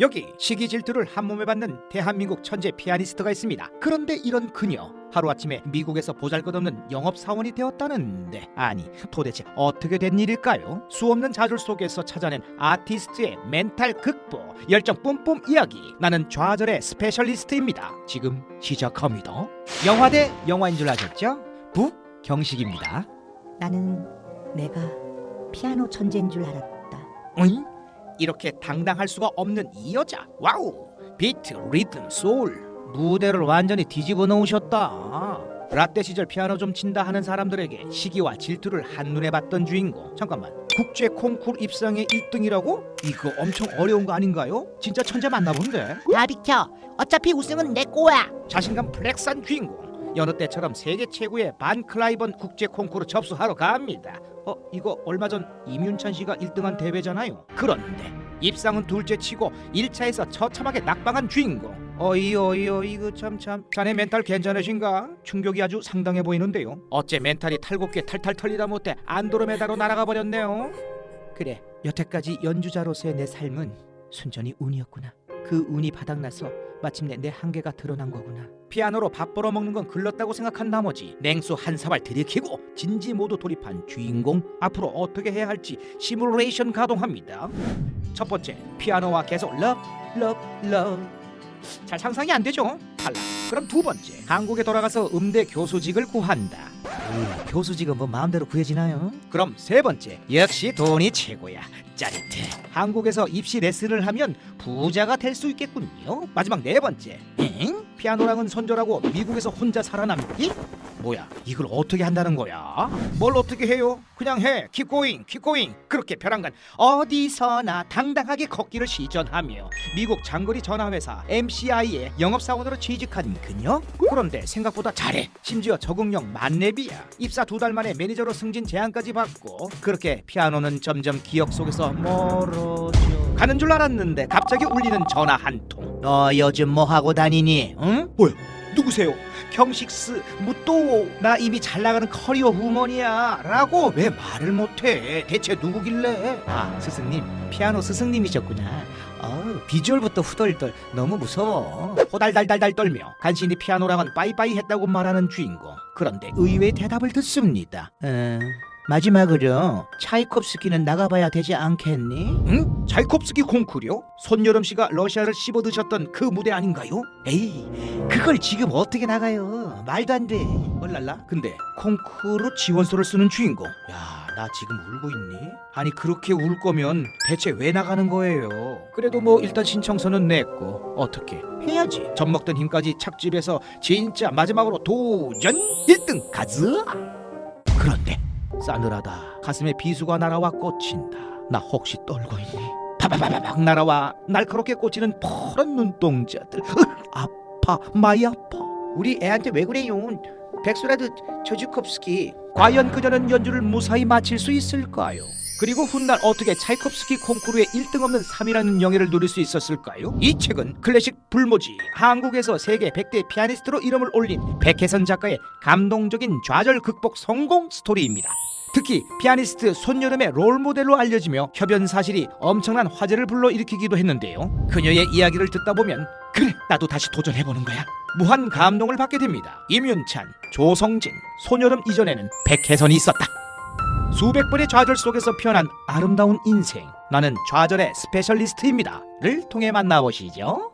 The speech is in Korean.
여기 시기 질투를 한 몸에 받는 대한민국 천재 피아니스트가 있습니다. 그런데 이런 그녀 하루아침에 미국에서 보잘것없는 영업 사원이 되었다는데 아니 도대체 어떻게 된 일일까요? 수없는 좌절 속에서 찾아낸 아티스트의 멘탈 극복 열정 뿜뿜 이야기 나는 좌절의 스페셜리스트입니다. 지금 시작합니다. 영화 대 영화인 줄 아셨죠? 북 경식입니다. 나는 내가 피아노 천재인 줄 알았다. 어잉? 이렇게 당당할 수가 없는 이 여자 와우 비트 리듬 소울 무대를 완전히 뒤집어 놓으셨다 라떼 시절 피아노 좀 친다 하는 사람들에게 시기와 질투를 한눈에 봤던 주인공 잠깐만 국제 콩쿠르 입상의 1등이라고? 이거 엄청 어려운 거 아닌가요? 진짜 천재 맞나 본데 다 비켜. 어차피 우승은 내 거야. 자신감 플렉스한 주인공 여느 때처럼 세계 최고의 반 클라이번 국제 콩쿠르 접수하러 갑니다. 어 이거 얼마 전 임윤찬 씨가 1등한 대회잖아요. 그런데 입상은 둘째치고 1차에서 처참하게 낙방한 주인공. 어이 어이 어이 이거 참참 자네 멘탈 괜찮으신가? 충격이 아주 상당해 보이는데요. 어째 멘탈이 탈곡계 탈탈 털리다 못해 안드로메다로 날아가 버렸네요. 그래 여태까지 연주자로서의 내 삶은 순전히 운이었구나. 그 운이 바닥나서 마침내 내 한계가 드러난 거구나. 피아노로 밥 벌어 먹는 건 글렀다고 생각한 나머지 냉수 한 사발 들이키고 진지 모두 돌입한 주인공 앞으로 어떻게 해야 할지 시뮬레이션 가동합니다. 첫 번째 피아노와 계속 러브 러브 러브 잘 상상이 안 되죠? 탈락. 그럼 두 번째 한국에 돌아가서 음대 교수직을 구한다. 음, 교수직은 뭐 마음대로 구해지나요? 그럼 세 번째 역시 돈이 최고야. 짜릿해. 한국에서 입시 레슨을 하면 부자가 될 수 있겠군요. 마지막 네 번째. 엥? 피아노랑은 손절하고 미국에서 혼자 살아남기? 뭐야? 이걸 어떻게 한다는 거야? 뭘 어떻게 해요? 그냥 해. Keep going. 그렇게 벼랑간 어디서나 당당하게 걷기를 시전하며 미국 장거리 전화회사 MCI의 영업사원으로 취직한 그녀? 그런데 생각보다 잘해. 심지어 적응력 만렙이야. 입사 두 달 만에 매니저로 승진 제안까지 받고 그렇게 피아노는 점점 기억 속에서 멀어져 가는 줄 알았는데 갑자기 울리는 전화 한 통. 너 요즘 뭐 하고 다니니? 응? 뭐야? 누구세요? 경식스 무또? 나 이미 잘 나가는 커리어 후먼이야. 라고 왜 말을 못해? 대체 누구길래? 아 스승님. 피아노 스승님이셨구나. 어 비주얼부터 후덜덜. 너무 무서워. 호달달달달 떨며. 간신히 피아노랑은 빠이빠이 했다고 말하는 주인공. 그런데 의외의 대답을 듣습니다. 음... 마지막으로 차이콥스키는 나가봐야 되지 않겠니? 응? 차이콥스키 콩쿠르요? 손여름 씨가 러시아를 씹어드셨던 그 무대 아닌가요? 에이 그걸 지금 어떻게 나가요? 말도 안 돼. 얼랄라? 근데 콩쿠르 지원서를 쓰는 주인공. 야, 나 지금 울고 있니? 아니 그렇게 울 거면 대체 왜 나가는 거예요? 그래도 뭐 일단 신청서는 냈고 어떻게 해야지. 젖 먹던 힘까지 착집해서 진짜 마지막으로 도전 1등 가즈. 그런데 싸늘하다. 가슴에 비수가 날아와 꽂힌다. 나 혹시 떨고 있니? 파바바바박 날아와 날카롭게 꽂히는 파란 눈동자들. 으, 아파, 많이 아파. 우리 애한테 왜 그래요? 백수라도 조주콥스키. 과연 그녀는 연주를 무사히 마칠 수 있을까요? 그리고 훗날 어떻게 차이콥스키 콩쿠르의 1등 없는 3이라는 영예를 누릴 수 있었을까요? 이 책은 클래식 불모지 한국에서 세계 100대 피아니스트로 이름을 올린 백혜선 작가의 감동적인 좌절 극복 성공 스토리입니다. 특히 피아니스트 손여름의 롤모델로 알려지며 협연 사실이 엄청난 화제를 불러일으키기도 했는데요. 그녀의 이야기를 듣다 보면 그래 나도 다시 도전해보는 거야. 무한 감동을 받게 됩니다. 임윤찬, 조성진, 손여름 이전에는 백혜선이 있었다. 수백 번의 좌절 속에서 피어난 아름다운 인생 나는 좌절의 스페셜리스트입니다를 통해 만나보시죠.